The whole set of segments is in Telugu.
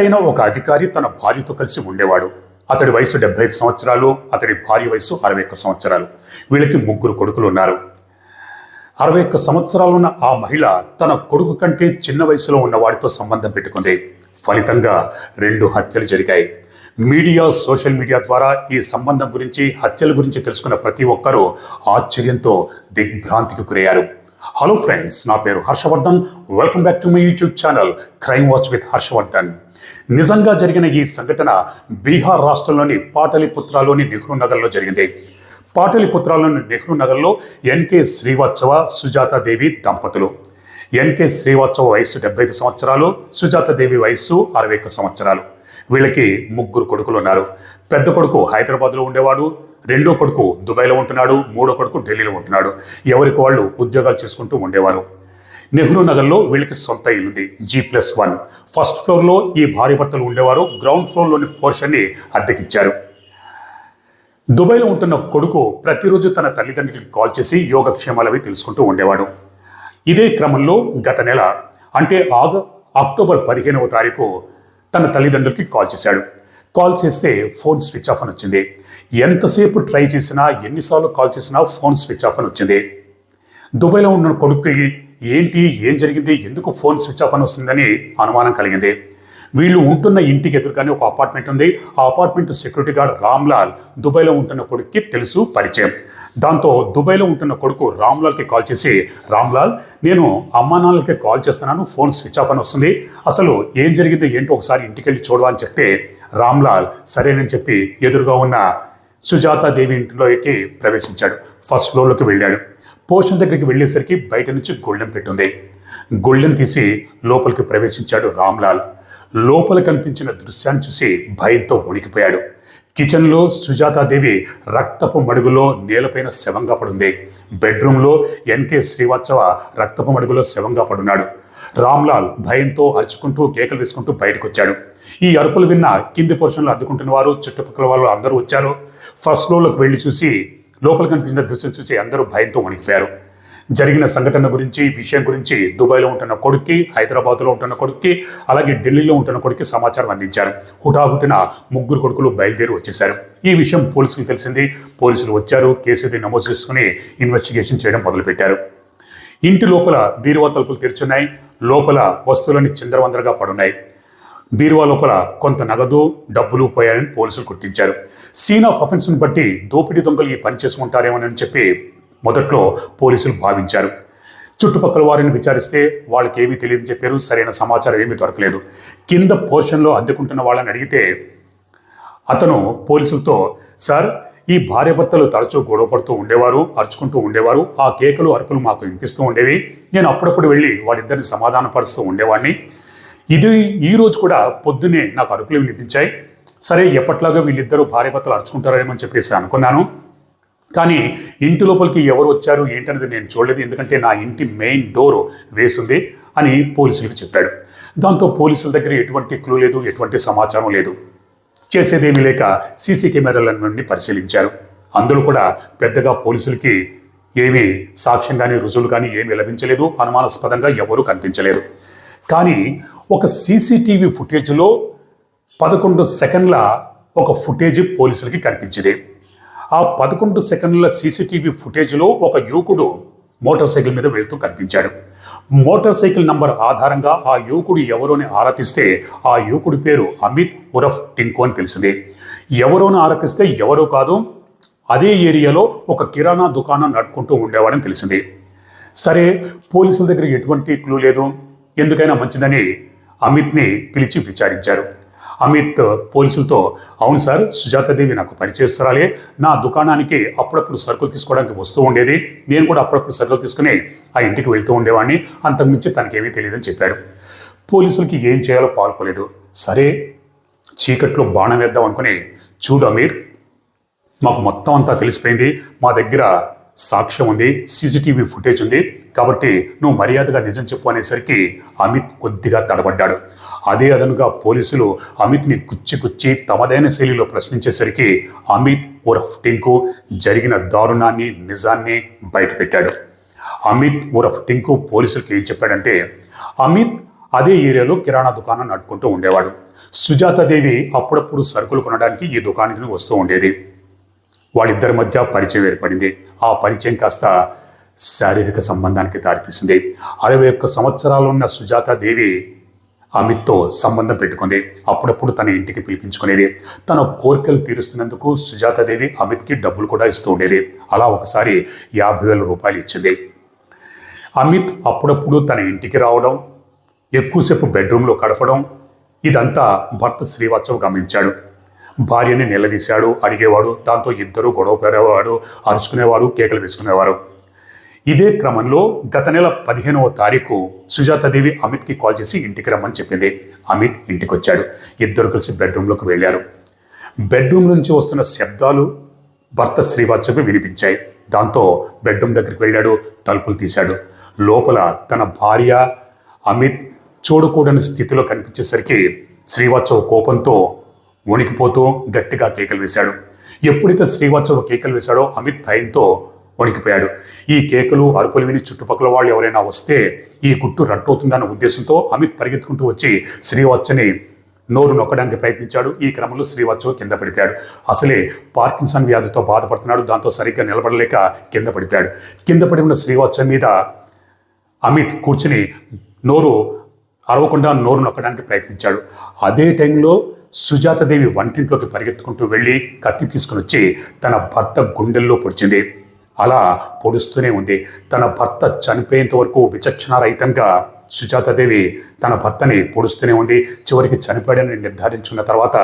రిటైర్డ్ అయిన ఒక అధికారి తన భార్యతో కలిసి ఉండేవాడు. అతడి వయసు డెబ్బై ఐదు సంవత్సరాలు అతడి భార్య వయసు అరవై ఒక్క సంవత్సరాలు. వీళ్ళకి ముగ్గురు కొడుకులు ఉన్నారు. అరవై ఒక్క సంవత్సరాలున్న ఆ మహిళ తన కొడుకు కంటే చిన్న వయసులో ఉన్న వాడితో సంబంధం పెట్టుకుంది. ఫలితంగా రెండు హత్యలు జరిగాయి. మీడియా సోషల్ మీడియా ద్వారా ఈ సంబంధం గురించి హత్యల గురించి తెలుసుకున్న ప్రతి ఒక్కరూ ఆశ్చర్యంతో దిగ్భ్రాంతికి గురయ్యారు. హలో ఫ్రెండ్స్ నా పేరు Harshavardhan. Welcome back to my YouTube channel crime watch with Harshavardhan. నిజంగా జరిగిన ఈ సంఘటన బీహార్ రాష్ట్రంలోని పాటలిపుత్రలోని నెహ్రూ నగర్లో జరిగింది. పాటలిపుత్రలోని నెహ్రూ నగర్లో ఎన్కే శ్రీవాత్సవ సుజాతాదేవి దంపతులు. ఎన్కే శ్రీవాత్సవ వయస్సు డెబ్బై ఐదు సంవత్సరాలు సుజాతాదేవి వయస్సు అరవై ఒక్క సంవత్సరాలు. వీళ్ళకి ముగ్గురు కొడుకులు ఉన్నారు. పెద్ద కొడుకు హైదరాబాద్లో ఉండేవాడు రెండో కొడుకు దుబాయ్లో ఉంటున్నాడు మూడో కొడుకు ఢిల్లీలో ఉంటున్నాడు. ఎవరికి వాళ్ళు ఉద్యోగాలు చేసుకుంటూ ఉండేవారు? నెహ్రూ నగర్లో వీళ్ళకి సొంత ఇల్లుంది జీ ప్లస్ వన్ ఫస్ట్ ఫ్లోర్లో ఈ భార్య భర్తలు ఉండేవారు గ్రౌండ్ ఫ్లోర్లోని పోర్షన్ని అద్దెకిచ్చారు. దుబాయ్లో ఉంటున్న కొడుకు ప్రతిరోజు తన తల్లిదండ్రులకి కాల్ చేసి యోగక్షేమాలవి తెలుసుకుంటూ ఉండేవాడు. ఇదే క్రమంలో గత నెల అంటే ఆగ అక్టోబర్ పదిహేనవ తారీఖు తన తల్లిదండ్రులకి కాల్ చేశాడు. కాల్ చేస్తే ఫోన్ స్విచ్ ఆఫ్ అని వచ్చింది ఎంతసేపు ట్రై చేసినా ఎన్నిసార్లు కాల్ చేసినా ఫోన్ స్విచ్ ఆఫ్ అని వచ్చింది. దుబాయ్లో ఉన్న కొడుకుకి ఏంటి ఏం జరిగింది ఎందుకు ఫోన్ స్విచ్ ఆఫ్ అని వస్తుందని అనుమానం కలిగింది. వీళ్ళు ఉంటున్న ఇంటికి ఎదురుగానే ఒక అపార్ట్మెంట్ ఉంది. ఆ అపార్ట్మెంట్ సెక్యూరిటీ గార్డ్ రామ్లాల్ దుబాయ్లో ఉంటున్న కొడుక్కి తెలుసు పరిచయం. దాంతో దుబాయ్లో ఉంటున్న కొడుకు రామ్లాల్కి కాల్ చేసి రామ్లాల్ నేను అమ్మా నాన్నలకి కాల్ చేస్తున్నాను ఫోన్ స్విచ్ ఆఫ్ అని వస్తుంది. అసలు ఏం జరిగిందో ఏంటో ఒకసారి ఇంటికి వెళ్ళి చూడవా అని చెప్తే రామ్లాల్ సరేనని చెప్పి ఎదురుగా ఉన్న సుజాతాదేవి ఇంటిలోకి ప్రవేశించాడు. ఫస్ట్ ఫ్లోర్లోకి వెళ్ళాడు. పోషన్ దగ్గరికి వెళ్ళేసరికి బయట నుంచి గొళ్ళెం పెట్టుంది. గొళ్ళెం తీసి లోపలికి ప్రవేశించాడు రామ్లాల్. లోపల కనిపించిన దృశ్యాన్ని చూసి భయంతో వణికిపోయాడు. కిచెన్లో సుజాతాదేవి రక్తపు మడుగులో నేలపైన శవంగా పడుంది. బెడ్రూమ్లో ఎన్కే శ్రీవాత్సవ రక్తపు మడుగులో శవంగా పడున్నాడు. రామ్లాల్ భయంతో అరుచుకుంటూ కేకలు వేసుకుంటూ బయటకు వచ్చాడు ఈ అరుపులు విన్న కింది పోర్షన్లు అద్దుకుంటున్న వారు చుట్టుపక్కల వాళ్ళు అందరూ వచ్చారు. ఫస్ట్ ఫ్లోర్లోకి వెళ్ళి చూసి లోపల కనిపించిన దృశ్యం చూసి అందరూ భయంతో వణికిపోయారు. జరిగిన సంఘటన గురించి విషయం గురించి దుబాయ్లో ఉంటున్న కొడుక్కి హైదరాబాద్లో ఉంటున్న కొడుక్కి అలాగే ఢిల్లీలో ఉంటున్న కొడుక్కి సమాచారం అందించారు. హుటాహుటిన ముగ్గురు కొడుకులు బయలుదేరి వచ్చేశారు. ఈ విషయం పోలీసులకు తెలిసింది. పోలీసులు వచ్చారు కేసు నమోదు చేసుకుని ఇన్వెస్టిగేషన్ చేయడం మొదలుపెట్టారు. ఇంటి లోపల బీరువా తలుపులు తెరుచున్నాయి. లోపల వస్తువులన్నీ చిందరవందరగా పడున్నాయి. బీరువా లోపల కొంత నగదు డబ్బులు పోయాయని పోలీసులు గుర్తించారు. సీన్ ఆఫ్ అఫెన్స్ని బట్టి దోపిడీ దొంగలు ఈ పని చేసుకుంటారేమోనని చెప్పి మొదట్లో పోలీసులు భావించారు. చుట్టుపక్కల వారిని విచారిస్తే వాళ్ళకి ఏమీ తెలియదని చెప్పారు. సరైన సమాచారం ఏమీ దొరకలేదు. కింద పోర్షన్లో అద్దెకుంటున్న వాళ్ళని అడిగితే అతను పోలీసులతో సార్ ఈ భార్యభర్తలు తరచూ గొడవపడుతూ ఉండేవారు అరుచుకుంటూ ఉండేవారు. ఆ కేకలు అరుపులు మాకు వినిపిస్తూ ఉండేవి. నేను అప్పుడప్పుడు వెళ్ళి వాళ్ళిద్దరిని సమాధానపరుస్తూ ఉండేవాడిని. ఇది ఈ రోజు కూడా పొద్దున్నే నాకు అరుపులు వినిపించాయి. సరే ఎప్పట్లాగా వీళ్ళిద్దరూ భార్య భర్తలు అరుచుకుంటారేమని చెప్పేసి అనుకున్నాను. కానీ ఇంటి లోపలికి ఎవరు వచ్చారు ఏంటనేది నేను చూడలేదు. ఎందుకంటే నా ఇంటి మెయిన్ డోర్ వేసింది అని పోలీసులకు చెప్పాడు. దాంతో పోలీసుల దగ్గర ఎటువంటి క్లూ లేదు ఎటువంటి సమాచారం లేదు. చేసేదేమీ లేక సీసీ కెమెరాలన్నీ పరిశీలించారు. అందులో కూడా పెద్దగా పోలీసులకి ఏమీ సాక్ష్యం కానీ రుజువులు కానీ ఏమీ లభించలేదు. అనుమానాస్పదంగా ఎవరూ కనిపించలేదు. కానీ ఒక సీసీటీవీ ఫుటేజ్లో పదకొండు సెకండ్ల ఒక ఫుటేజ్ పోలీసులకి కనిపించింది. ఆ పదకొండు సెకండ్ల సీసీటీవీ ఫుటేజ్లో ఒక యువకుడు మోటార్ సైకిల్ మీద వెళ్తూ కనిపించాడు. మోటార్ సైకిల్ నంబర్ ఆధారంగా ఆ యువకుడు ఎవరోని ఆరాధిస్తే ఆ యువకుడి పేరు అమిత్ ఉరఫ్ టింకు అని తెలిసింది. ఎవరోని ఆరాధిస్తే ఎవరో కాదు అదే ఏరియాలో ఒక కిరాణా దుకాణం నడుపుకుంటూ ఉండేవాడని తెలిసింది. సరే పోలీసుల దగ్గర ఎటువంటి క్లూ లేదు. ఎందుకైనా మంచిదని అమిత్ని పిలిచి విచారించారు. అమిత్ పోలీసులతో అవును సార్ సుజాతాదేవి నాకు పరిచయస్తురాలే నా దుకాణానికి అప్పుడప్పుడు సరుకులు తీసుకోవడానికి వస్తూ ఉండేది. నేను కూడా అప్పుడప్పుడు సరుకులు తీసుకుని ఆ ఇంటికి వెళ్తూ ఉండేవాడిని. అంతకుమించి తనకేమీ తెలియదని చెప్పాడు. పోలీసులకి ఏం చేయాలో పాల్పోలేదు సరే చీకట్లో బాణం వేద్దాం అనుకుని చూడు అమీర్ మాకు మొత్తం అంతా తెలిసిపోయింది. మా దగ్గర సాక్ష్యం ఉంది సీసీటీవీ ఫుటేజ్ ఉంది. కాబట్టి నువ్వు మర్యాదగా నిజం చెప్పు అనేసరికి అమిత్ కొద్దిగా తడబడ్డాడు. అదే అదనుగా పోలీసులు అమిత్ని కుచ్చి కుచ్చి తమదైన శైలిలో ప్రశ్నించేసరికి అమిత్ ఉరఫ్ టింకు జరిగిన దారుణాన్ని నిజాన్ని బయటపెట్టాడు. అమిత్ ఉరఫ్ టింకు పోలీసులకు ఏం చెప్పాడంటే అమిత్ అదే ఏరియాలో కిరాణా దుకాణం నడుపుకుంటూ ఉండేవాడు. సుజాతాదేవి అప్పుడప్పుడు సరుకులు కొనడానికి ఈ దుకాణానికి వస్తూ ఉండేది. వాళ్ళిద్దరి మధ్య పరిచయం ఏర్పడింది. ఆ పరిచయం కాస్త శారీరక సంబంధానికి దారితీసింది. అరవై ఒక్క సంవత్సరాలు ఉన్న సుజాతాదేవి అమిత్తో సంబంధం పెట్టుకుంది. అప్పుడప్పుడు తన ఇంటికి పిలిపించుకునేది. తన కోరికలు తీరుస్తున్నందుకు సుజాతాదేవి అమిత్కి డబ్బులు కూడా ఇస్తూ ఉండేది. అలా ఒకసారి యాభై వేల రూపాయలు ఇచ్చింది. అమిత్ అప్పుడప్పుడు తన ఇంటికి రావడం ఎక్కువసేపు బెడ్రూమ్లో గడపడం ఇదంతా భర్త శ్రీవాత్సవ్ గమనించాడు. భార్యని నిలదీశాడు అడిగేవాడు దాంతో ఇద్దరు గొడవ పెరేవాడు అరుచుకునేవారు కేకలు వేసుకునేవారు. ఇదే క్రమంలో గత నెల పదిహేనవ తారీఖు సుజాతాదేవి అమిత్కి కాల్ చేసి ఇంటికి రమ్మని చెప్పింది. అమిత్ ఇంటికి వచ్చాడు ఇద్దరు కలిసి బెడ్రూమ్లోకి వెళ్ళారు. బెడ్రూమ్ నుంచి వస్తున్న శబ్దాలు భర్త శ్రీవాత్సకు వినిపించాయి. దాంతో బెడ్రూమ్ దగ్గరికి వెళ్ళాడు. తలుపులు తీశాడు. లోపల తన భార్య అమిత్ చూడకూడని స్థితిలో కనిపించేసరికి శ్రీవాత్సవ కోపంతో వణికిపోతూ గట్టిగా కేకలు వేశాడు. ఎప్పుడైతే శ్రీవాత్సవ కేకలు వేశాడో అమిత్ భయంతో వణికిపోయాడు ఈ కేకలు అరుపులు విని చుట్టుపక్కల వాళ్ళు ఎవరైనా వస్తే ఈ గుట్టు రట్టవుతుందన్న ఉద్దేశంతో అమిత్ పరిగెత్తుకుంటూ వచ్చి శ్రీవత్సని నోరు నొక్కడానికి ప్రయత్నించాడు. ఈ క్రమంలో శ్రీవత్సవ్ కింద పడిపోయాడు. అసలే పార్కిన్సన్ వ్యాధితో బాధపడుతున్నాడు. దాంతో సరిగ్గా నిలబడలేక కింద పడిపోయాడు. కింద పడి ఉన్న శ్రీవత్స మీద అమిత్ కూర్చుని నోరు అరవకుండా నోరు నొక్కడానికి ప్రయత్నించాడు. అదే టైంలో సుజాతదేవి వంటింట్లోకి పరిగెత్తుకుంటూ వెళ్ళి కత్తి తీసుకుని వచ్చి తన భర్త గుండెల్లో పొడిచింది. అలా పొడుస్తూనే ఉంది. తన భర్త చనిపోయేంత వరకు విచక్షణారహితంగా సుజాతాదేవి తన భర్తని పొడుస్తూనే ఉంది. చివరికి చనిపోయాడని నిర్ధారించుకున్న తర్వాత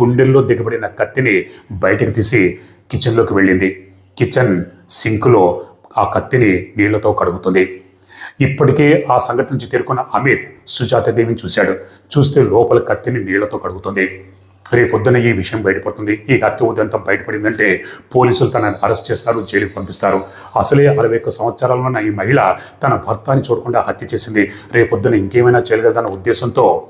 గుండెల్లో దిగబడిన కత్తిని బయటకు తీసి కిచెన్లోకి వెళ్ళింది. కిచెన్ సింక్లో ఆ కత్తిని నీళ్ళతో కడుగుతుంది. ఇప్పటికే ఆ సంఘటన నుంచి తేరుకున్న అమిత్ సుజాతాదేవిని చూశాడు. చూస్తే లోపల కత్తిని నీళ్ళతో కడుగుతుంది. రేపొద్దున ఈ విషయం బయటపడుతుంది. ఈ హత్య ఉదంతం బయటపడిందంటే పోలీసులు తనని అరెస్ట్ చేస్తారు జైలుకు పంపిస్తారు. అసలే అరవై ఒక్క సంవత్సరాల్లో ఉన్న ఈ మహిళ తన భర్తని చూడకుండా హత్య చేసింది. రేపొద్దున ఇంకేమైనా చేయగలదన్న ఉద్దేశంతో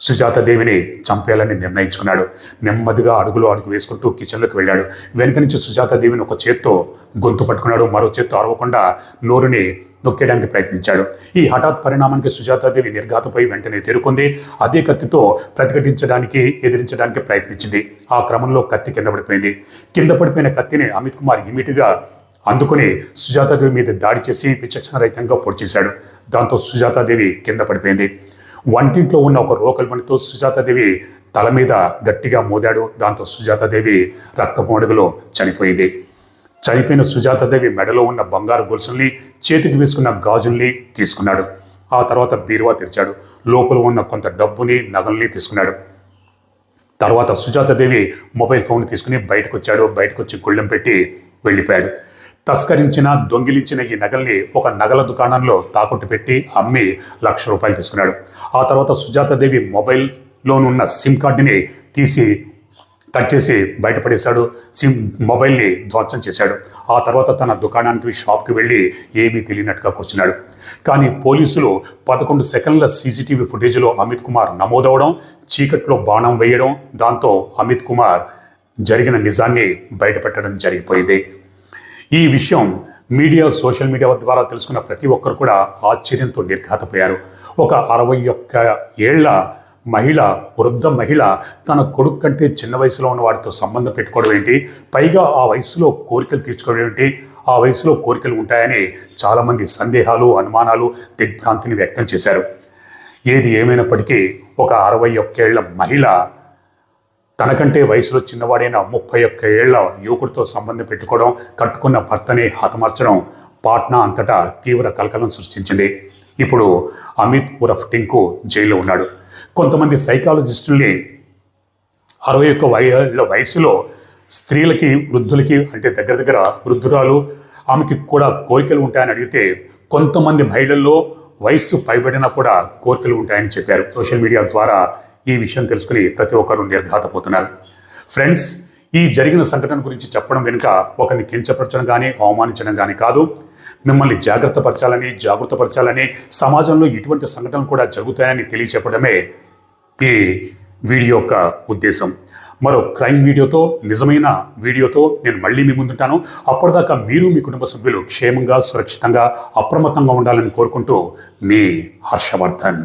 సుజాతాదేవిని చంపేయాలని నిర్ణయించుకున్నాడు. నెమ్మదిగా అడుగులో అడుగు వేసుకుంటూ కిచెన్లోకి వెళ్ళాడు. వెనుక నుంచి సుజాతాదేవిని ఒక చేత్తో గొంతు పట్టుకున్నాడు. మరో చేత్తో అరవకుండా నోరుని నొక్కేయడానికి ప్రయత్నించాడు. ఈ హఠాత్ పరిణామానికి సుజాతాదేవి నిర్ఘాతపై వెంటనే తేరుకుంది. అదే కత్తితో ప్రతిఘటించడానికి ఎదిరించడానికి ప్రయత్నించింది. ఆ క్రమంలో కత్తి కింద పడిపోయింది. కింద పడిపోయిన కత్తిని అమిత్ కుమార్ ఇమీడియట్గా అందుకుని సుజాతాదేవి మీద దాడి చేసి విచక్షణ రహితంగా పొడి దాంతో సుజాతాదేవి కింద పడిపోయింది. వంటింట్లో ఉన్న ఒక రోకల్ పనితో సుజాతాదేవి తల మీద గట్టిగా మోదాడు. దాంతో సుజాతాదేవి రక్తపు అడుగులో చనిపోయింది. చనిపోయిన సుజాతాదేవి మెడలో ఉన్న బంగారు గొలుసుల్ని చేతికి వేసుకున్న గాజుల్ని తీసుకున్నాడు. ఆ తర్వాత బీరువా తెరిచాడు. లోపల ఉన్న కొంత డబ్బుని నగల్ని తీసుకున్నాడు. తర్వాత సుజాతాదేవి మొబైల్ ఫోన్ తీసుకుని బయటకు వచ్చాడు బయటకు వచ్చి గుళ్ళెం పెట్టి వెళ్ళిపోయాడు. తస్కరించిన దొంగిలించిన ఈ నగల్ని ఒక నగల దుకాణంలో తాకట్టు పెట్టి అమ్మి లక్ష రూపాయలు తీసుకున్నాడు. ఆ తర్వాత సుజాతాదేవి మొబైల్లోనున్న సిమ్ కార్డుని తీసి కట్ చేసి బయటపడేశాడు. సిమ్ మొబైల్ని ధ్వంసం చేశాడు. ఆ తర్వాత తన దుకాణానికి షాప్కి వెళ్ళి ఏమీ తెలియనట్టుగా కూర్చున్నాడు. కానీ పోలీసులు పదకొండు సెకండ్ల సీసీటీవీ ఫుటేజ్లో అమిత్ కుమార్ నమోదవడం చీకట్లో బాణం వేయడం దాంతో అమిత్ కుమార్ జరిగిన నిజాన్ని బయటపెట్టడం జరిగిపోయింది. ఈ విషయం మీడియా సోషల్ మీడియా ద్వారా తెలుసుకున్న ప్రతి ఒక్కరు కూడా ఆశ్చర్యంతో నిర్ఘాతపోయారు. ఒక అరవై ఒక్క ఏళ్ళ మహిళ వృద్ధ మహిళ తన కొడుకు కంటే చిన్న వయసులో ఉన్న వాటితో సంబంధం పెట్టుకోవడం ఏంటి? పైగా ఆ వయసులో కోరికలు తీర్చుకోవడం ఏంటి? ఆ వయసులో కోరికలు ఉంటాయని చాలామంది సందేహాలు అనుమానాలు దిగ్భ్రాంతిని వ్యక్తం చేశారు. ఏది ఏమైనప్పటికీ ఒక అరవై ఒక్కేళ్ళ మహిళ తనకంటే వయసులో చిన్నవాడైన ముప్పై ఒక్క ఏళ్ళ యువకుడితో సంబంధం పెట్టుకోవడం కట్టుకున్న భర్తని హతమార్చడం పాట్నా అంతటా తీవ్ర కలకలం సృష్టించింది. ఇప్పుడు అమిత్ ఉరఫ్ టింకు జైల్లో ఉన్నాడు. కొంతమంది సైకాలజిస్టుల్ని అరవై ఒక్క వయల వయసులో స్త్రీలకి వృద్ధులకి అంటే దగ్గర దగ్గర వృద్ధురాలు ఆమెకి కూడా కోరికలు ఉంటాయని అడిగితే కొంతమంది మహిళల్లో వయస్సు పైబడినా కూడా కోరికలు ఉంటాయని చెప్పారు. సోషల్ మీడియా ద్వారా ఈ విషయం తెలుసుకుని ప్రతి ఒక్కరూ నిర్ఘాతపోతున్నారు. ఫ్రెండ్స్ ఈ జరిగిన సంఘటన గురించి చెప్పడం వెనుక ఒకరిని కించపరచడం కానీ అవమానించడం కానీ కాదు. మిమ్మల్ని జాగ్రత్తపరచాలని జాగృతపరచాలని సమాజంలో ఇటువంటి సంఘటనలు కూడా జరుగుతాయని తెలియచెప్పడమే ఈ వీడియో యొక్క ఉద్దేశం. మరో క్రైమ్ వీడియోతో నిజమైన వీడియోతో నేను మళ్ళీ మీ ముందుంటాను. అప్పటిదాకా మీరు మీ కుటుంబ సభ్యులు క్షేమంగా సురక్షితంగా అప్రమత్తంగా ఉండాలని కోరుకుంటూ మీ హర్షవర్ధన్.